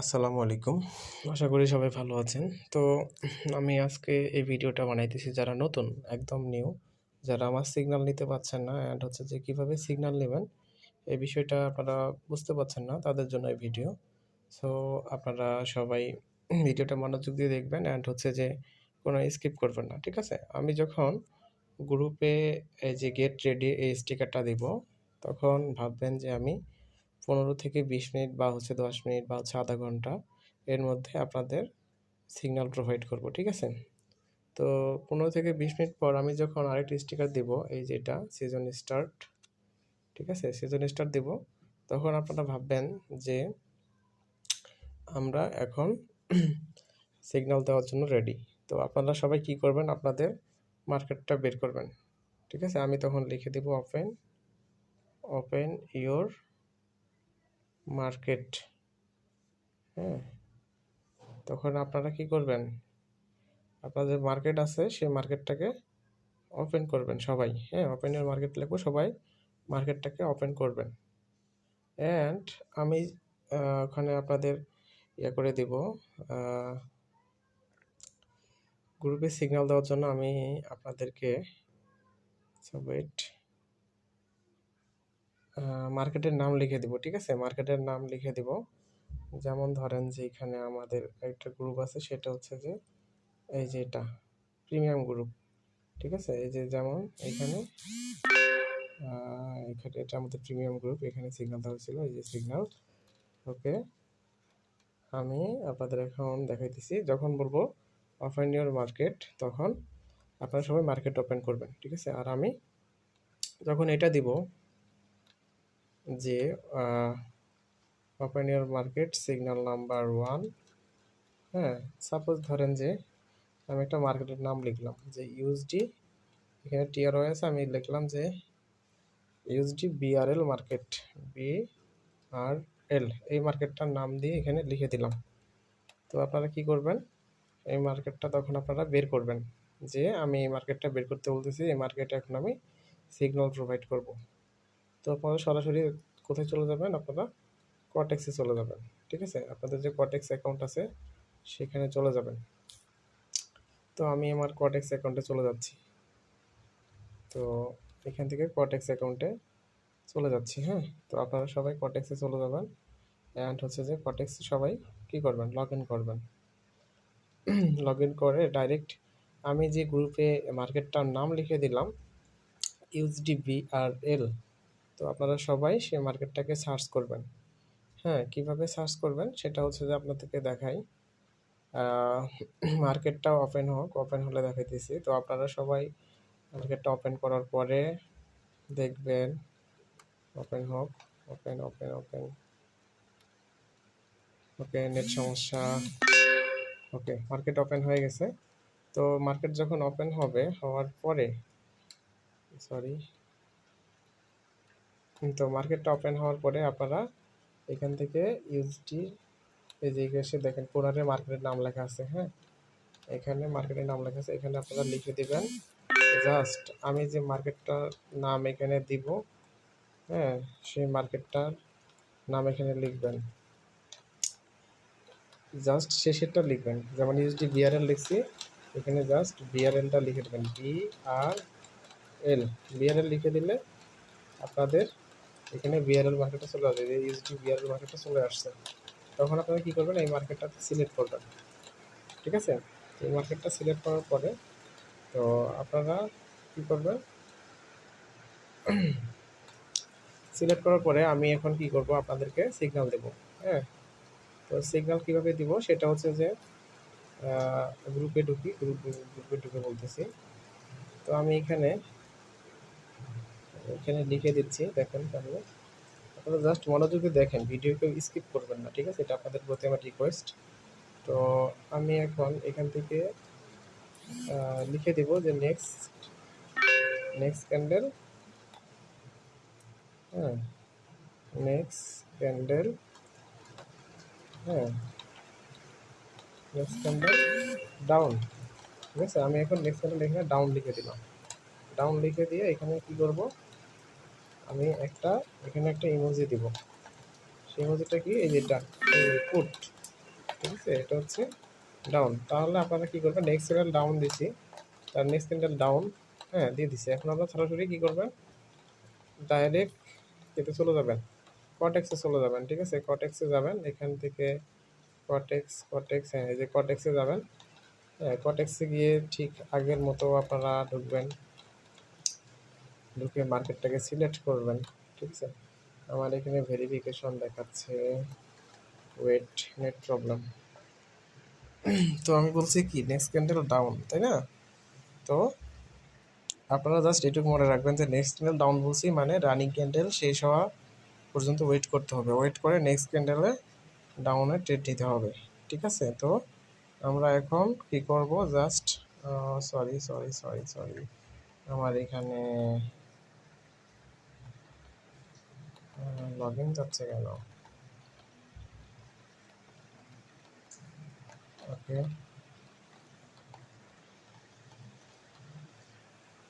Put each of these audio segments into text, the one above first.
আসসালামু আলাইকুম। আশা করি সবাই ভালো আছেন। তো আমি আজকে এই ভিডিওটা বানাইতেছি যারা নতুন, একদম নিউ, যারা আমার সিগন্যাল নিতে পারছেন না অ্যান্ড হচ্ছে যে কীভাবে সিগন্যাল নেবেন, এই বিষয়টা আপনারা বুঝতে পারছেন না, তাদের জন্য এই ভিডিও। সো আপনারা সবাই ভিডিওটা মনোযোগ দিয়ে দেখবেন অ্যান্ড হচ্ছে যে কোনো স্কিপ করবেন না, ঠিক আছে? আমি যখন গ্রুপে এই যে গেট রেডি এই স্টিকারটা দিব, তখন ভাববেন যে আমি পনেরো থেকে বিশ মিনিট বা হচ্ছে দশ মিনিট বা হচ্ছে আধা ঘণ্টা এর মধ্যে আপনাদের সিগন্যাল প্রোভাইড করব, ঠিক আছে? তো পনেরো থেকে বিশ মিনিট পর আমি যখন আরেকটি স্টিকার দেব, এই যেটা সিজন স্টার্ট ঠিক আছে? সিজন স্টার্ট দেব, তখন আপনারা ভাববেন যে আমরা এখন সিগন্যাল দেওয়ার জন্য রেডি তো আপনারা সবাই কি করবেন? আপনাদের মার্কেটটা বের করবেন, ঠিক আছে? আমি তখন লিখে দেব ওপেন ওপেন ইয়োর মার্কেট। হ্যাঁ তখন আপনারা কি করবেন? আপনাদের মার্কেট আছে, সেই মার্কেটটাকে ওপেন করবেন সবাই। হ্যাঁ ওপেনের মার্কেট লিখব সবাই, মার্কেটটাকে ওপেন করবেন। অ্যান্ড আমি ওখানে আপনাদের ইয়ে করে দিব গ্রুপে সিগন্যাল দেওয়ার জন্য আমি আপনাদেরকে ওয়েট মার্কেটের নাম লিখে দিব, ঠিক আছে? মার্কেটের নাম লিখে দিব। যেমন ধরেন যে এখানে আমাদের একটা গ্রুপ আছে, সেটা হচ্ছে যে এই যে এটা প্রিমিয়াম গ্রুপ ঠিক আছে? এই যে যেমন এখানে এখানে এটা আমাদের প্রিমিয়াম গ্রুপ এখানে সিগনাল দেওয়া ছিল এই যে সিগনাল ওকে? আমি আপনাদের এখন দেখাইতেছি, যখন বলব ওপেন ইউর মার্কেট তখন আপনারা সবাই মার্কেট ওপেন করবেন, ঠিক আছে? আর আমি যখন এটা দিব যে open your market signal number one হ্যাঁ সাপোজ ধরেন যে আমি একটা মার্কেটের নাম লিখলাম যে ইউএসডি এখানে টিআর আছে আমি লিখলাম যে USD BRL market B R L এই মার্কেটটার নাম দিয়ে এখানে লিখে দিলাম। তো আপনারা কি করবেন? এই মার্কেটটা তখন আপনারা বের করবেন যে আমি এই মার্কেটটা বের করতে বলতেছি, এই মার্কেটে এখন আমি সিগন্যাল প্রোভাইড করব। তো আপনারা সরাসরি কোথায় চলে যাবেন? আপনারা কটেক্সে চলে যাবেন, ঠিক আছে? আপনাদের যে কটেক্স অ্যাকাউন্ট আছে, সেখানে চলে যাবেন। তো আমি আমার কটেক্স অ্যাকাউন্টে চলে যাচ্ছি। তো এখান থেকে কটেক্স অ্যাকাউন্টে চলে যাচ্ছি হ্যাঁ? তো আপনারা সবাই কটেক্সে চলে যাবেন। অ্যান্ড হচ্ছে যে কটেক্সে সবাই কী করবেন? লগ ইন করবেন। লগ ইন করে ডাইরেক্ট আমি যে গ্রুপে মার্কেটটার নাম লিখে দিলাম ইউজডি আর এল তো আপনারা সবাই সেই মার্কেটটাকে সার্চ করবেন। হ্যাঁ কীভাবে সার্চ করবেন সেটা হচ্ছে যে আপনাদেরকে দেখাই। মার্কেটটা ওপেন হোক ওপেন হলে দেখাইতেছি। তো আপনারা সবাই মার্কেটটা ওপেন করার পরে দেখবেন ওপেন হোক open open open okay, net সমস্যা। ওকে, মার্কেট ওপেন হয়ে গেছে। তো মার্কেট যখন ওপেন হবে, হওয়ার পরে সরি তো মার্কেটটা ওপেন হওয়ার পরে আপনারা এখান থেকে ইউজটি এই যে এসে দেখেন কোনারে মার্কেটের নাম লেখা আছে হ্যাঁ? এখানে মার্কেটের নাম লেখা আছে, এখানে আপনারা লিখে দেবেন জাস্ট আমি যে মার্কেটটার নাম এখানে দিব হ্যাঁ সেই মার্কেটটার নাম এখানে লিখবেন। জাস্ট শেষেরটা লিখবেন, যেমন ইউজডি বিআরএল লিখছি, এখানে জাস্ট বিআরএলটা লিখে দেবেন বি আর এল বিআরএল লিখে দিলে আপনাদের এখানে বিআরএল মার্কেটে চলে আসবে ইউএসডি বিআরএল মার্কেটে চলে আসছে। তখন আপনারা কী করবেন, এই মার্কেটটাতে সিলেক্ট করবেন ঠিক আছে? এই মার্কেটটা সিলেক্ট করার পরে, তো আপনারা কী করবেন সিলেক্ট করার পরে আমি এখন কি করব, আপনাদেরকে সিগন্যাল দেব হ্যাঁ? তো সিগন্যাল কীভাবে দিব, সেটা হচ্ছে যে গ্রুপে ঢুকি গ্রুপ গ্রুপে ঢুকে বলতেছি। তো আমি এখানে এখানে লিখে দিচ্ছি, দেখেন তাহলে। আপনারা জাস্ট মনোযোগে দেখেন ভিডিও কেউ স্কিপ করবেন না, ঠিক আছে? এটা আপনাদের প্রতি আমার রিকোয়েস্ট তো আমি এখন এখান থেকে লিখে দেব যে নেক্সট নেক্সট ক্যান্ডেল হ্যাঁ নেক্সট ক্যান্ডেল হ্যাঁ নেক্সট ক্যান্ডেল ডাউন ঠিক আছে? আমি এখন নেক্সট ক্যান্ডেল এখানে ডাউন লিখে দিলাম। ডাউন লিখে দিয়ে এখানে কি করব? আমি একটা, এখানে একটা ইমোজি দিব। সেই ইমোজিটা কি? এই যেটা পুট ঠিক আছে? এটা হচ্ছে ডাউন তাহলে আপনারা কি করবেন? নেক্সট ক্যান্ডেল ডাউন দিছি। তার নেক্সট ক্যান্ডেল ডাউন হ্যাঁ দিয়ে দিছি। এখন আপনারা সরাসরি কী করবেন? ডাইরেক্ট এতে চলে যাবেন। কটেক্সে চলে যাবেন, ঠিক আছে? কটেক্সে যাবেন। এখান থেকে কটেক্স কটেক্স হ্যাঁ এই যে কটেক্সে যাবেন। হ্যাঁ কটেক্সে গিয়ে ঠিক আগের মতো আপনারা ঢুকবেন। ঢুকে মার্কেটটাকে সিলেক্ট করবেন, ঠিক আছে? আমার এখানে ভেরিফিকেশন দেখাচ্ছে ওয়েট নেট প্রবলেম তো আমি বলছি কি নেক্সট ক্যান্ডেল ডাউন তাই না? তো আপনারা জাস্ট এটুকু মনে রাখবেন যে নেক্সট ক্যান্ডেল ডাউন বলছি মানে রানিং ক্যান্ডেল শেষ হওয়া পর্যন্ত ওয়েট করতে হবে। ওয়েট করে নেক্সট ক্যান্ডেলে ডাউনে ট্রেড নিতে হবে, ঠিক আছে? তো আমরা এখন কি করব? Just sorry sorry sorry sorry আমার এখানে লগ ইন যাচ্ছে কেন ওকে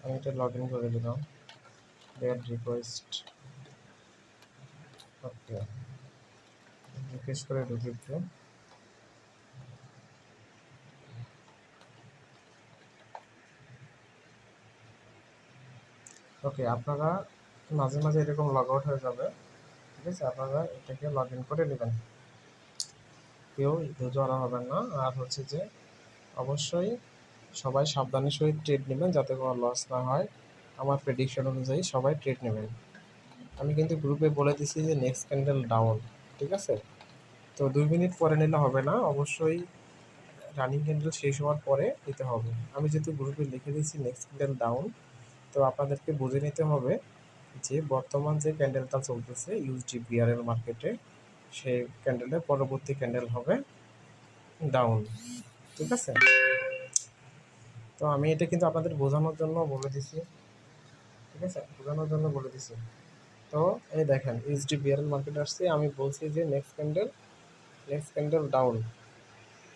আমি এটা লগ ইন করে দিলাম। ডেট রিকোয়েস্ট ওকে রিকোয়েস্ট করে ঢুকি একটু ওকে আপনারা মাঝে মাঝে এরকম লগ আউট হয়ে যাবে। ঠিক আছে? আপনারা এটাকে লগ ইন করে নেবেন। কেউ ধৈর্য হবেন না। আর হচ্ছে যে, অবশ্যই সবাই সাবধানের সহিত ট্রেড নেবেন যাতে কোনো লস না হয়। আমার প্রেডিকশন অনুযায়ী সবাই ট্রেড নেবেন। আমি কিন্তু গ্রুপে বলে দিছি যে নেক্সট ক্যান্ডেল ডাউন ঠিক আছে? তো দুই মিনিট পরে নিলে হবে না। অবশ্যই রানিং ক্যান্ডেল শেষ হওয়ার পরে নিতে হবে। আমি যেহেতু গ্রুপে লিখে দিয়েছি নেক্সট ক্যান্ডেল ডাউন তো আপনাদেরকে বুঝে নিতে হবে যে বর্তমান যে ক্যান্ডেলটা চলতেছে ইউজডি বিআরএল মার্কেটে সেই ক্যান্ডেলের পরবর্তী ক্যান্ডেল হবে ডাউন ঠিক আছে? তো আমি এটা কিন্তু আপনাদের বোঝানোর জন্য বলে দিছি, ঠিক আছে? বোঝানোর জন্য বলে দিছি। তো এই দেখেন ইউজডি বিআরএল মার্কেট আসছে, আমি বলছি যে next candle next candle down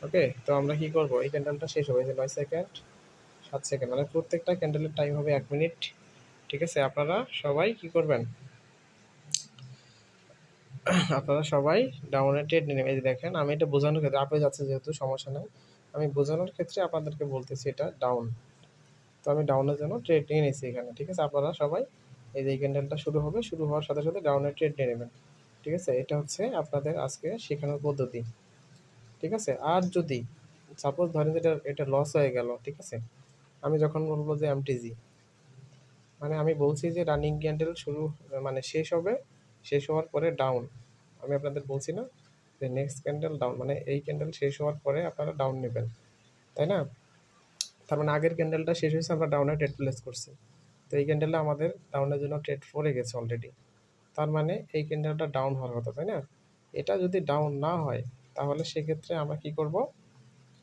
okay তো আমরা কি করব? এই ক্যান্ডেলটা শেষ হবে যে নয় সেকেন্ড সাত সেকেন্ড মানে প্রত্যেকটা ক্যান্ডেলের টাইম হবে এক মিনিট ঠিক আছে? আপনারা সবাই কি করবেন? আপনারা সবাই ডাউনে নিয়ে নেবেন। এই দেখেন, আমি এটা বোঝানোর ক্ষেত্রে আপে যাচ্ছে যেহেতু সমস্যা নেই, আমি বোঝানোর ক্ষেত্রে আপনাদেরকে বলতেছি এটা ডাউন তো আমি ডাউনের জন্য ট্রেড নিয়ে নিয়েছি এখানে, ঠিক আছে? আপনারা সবাই এই যে ক্যান্ডেলটা শুরু হবে, শুরু হওয়ার সাথে সাথে ডাউনের ট্রেড নিয়ে নেবেন, ঠিক আছে? এটা হচ্ছে আপনাদের আজকে শেখানোর পদ্ধতি, ঠিক আছে? আর যদি সাপোজ ধরেন এটা এটা লস হয়ে গেল, ঠিক আছে? আমি যখন বলব যে এমটিজি মানে আমি বলছি যে রানিং ক্যান্ডেল শুরু মানে শেষ হবে, শেষ হওয়ার পরে ডাউন আমি আপনাদের বলছি না যে নেক্সট ক্যান্ডেল ডাউন মানে এই ক্যান্ডেল শেষ হওয়ার পরে আপনারা ডাউন নেবেন, তাই না? তার মানে আগের ক্যান্ডেলটা শেষ হয়েছে, আমরা ডাউনে ট্রেড প্লেস করছি। তো এই ক্যান্ডেলটা আমাদের ডাউনের জন্য ট্রেড পড়ে গেছে অলরেডি তার মানে এই ক্যান্ডেলটা ডাউন হওয়ার কথা, তাই না? এটা যদি ডাউন না হয়, তাহলে সেক্ষেত্রে আমরা কি করব?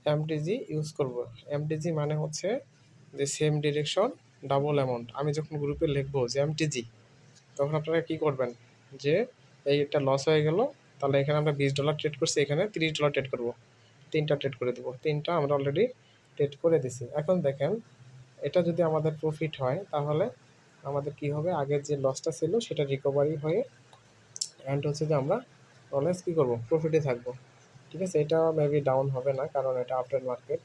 এমটিজি ইউজ করব। এমটিজি মানে হচ্ছে যে সেম ডিরেকশন ডাবল অ্যামাউন্ট আমি যখন গ্রুপে লিখব যে এমটিজি তখন আপনারা কী করবেন? যে এই একটা লস হয়ে গেল, তাহলে এখানে আমরা বিশ ডলার ট্রেড করছি, এখানে তিরিশ ডলার ট্রেড করব। তিনটা ট্রেড করে দেবো। তিনটা আমরা অলরেডি ট্রেড করে দিছি। এখন দেখেন, এটা যদি আমাদের প্রফিট হয়, তাহলে আমাদের কি হবে? আগের যে লসটা ছিল, সেটা রিকভারি হয়ে অ্যান্ড হচ্ছে যে আমরা অলওয়েজ কী করব? প্রফিটে থাকব। ঠিক আছে? এটা মেবি ডাউন হবে না, কারণ এটা আফটার মার্কেট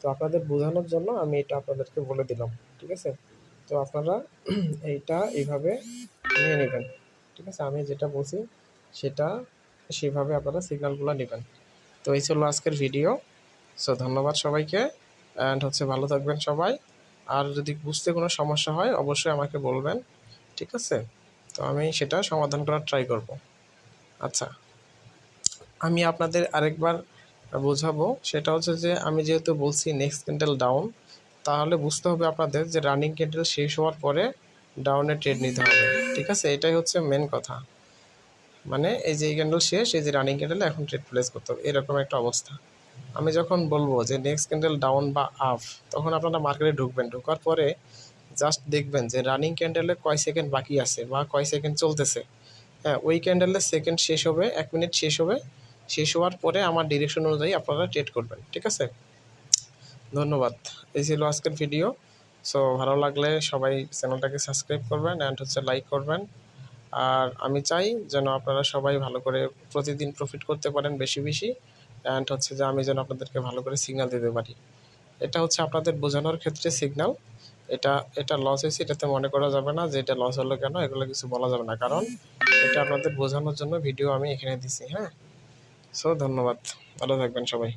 তো আপনাদের বোঝানোর জন্য আমি এটা আপনাদেরকে বলে দিলাম। ঠিক আছে? তো আপনারা এইটা এইভাবে নিয়ে নেবেন। ঠিক আছে? আমি যেটা বলছি, সেটা সেভাবে আপনারা সিগনালগুলো নেবেন। তো এই ছিল আজকের ভিডিও সো ধন্যবাদ সবাইকে। অ্যান্ড হচ্ছে ভালো থাকবেন সবাই। আর যদি বুঝতে কোনো সমস্যা হয়, অবশ্যই আমাকে বলবেন। ঠিক আছে? তো আমি সেটা সমাধান করার ট্রাই করব। আচ্ছা। আমি আপনাদের আরেকবার বোঝাবো। সেটা হচ্ছে যে, আমি যেহেতু বলছি নেক্সট ক্যান্ডেল ডাউন তাহলে বুঝতে হবে আপনাদের যে রানিং ক্যান্ডেল শেষ হওয়ার পরে ডাউনে ট্রেড নিতে হবে। ঠিক আছে? এটাই হচ্ছে মেন কথা। মানে এই যে ক্যান্ডেল শেষ, এই যে রানিং ক্যান্ডেলে এখন ট্রেড প্লেস করতে হবে। এরকম একটা অবস্থা। আমি যখন বলব যে নেক্সট ক্যান্ডেল ডাউন বা আপ তখন আপনারা মার্কেটে ঢুকবেন। ঢোকার পরে জাস্ট দেখবেন যে রানিং ক্যান্ডেলে কয় সেকেন্ড বাকি আছে বা কয় সেকেন্ড চলতেছে। হ্যাঁ ওই ক্যান্ডেলের সেকেন্ড শেষ হবে, এক মিনিট শেষ হবে। শেষ হওয়ার পরে আমার ডিরেকশন অনুযায়ী আপনারা ট্রেড করবেন। ঠিক আছে? ধন্যবাদ। এই ছিল আজকের ভিডিও সো ভালো লাগলে সবাই চ্যানেলটাকে সাবস্ক্রাইব করবেন অ্যান্ড হচ্ছে লাইক করবেন। আর আমি চাই যেন আপনারা সবাই ভালো করে প্রতিদিন প্রফিট করতে পারেন বেশি বেশি অ্যান্ড হচ্ছে যে আমি যেন আপনাদেরকে ভালো করে সিগনাল দিতে পারি। এটা হচ্ছে আপনাদের বোঝানোর ক্ষেত্রে সিগনাল এটা এটা লস হয়েছে, এটাতে মনে করা যাবে না যে এটা লস হলো কেন, এগুলো কিছু বলা যাবে না। কারণ এটা আপনাদের বোঝানোর জন্য ভিডিও আমি এখানে দিছি হ্যাঁ? সো ধন্যবাদ। ভালো থাকবেন সবাই।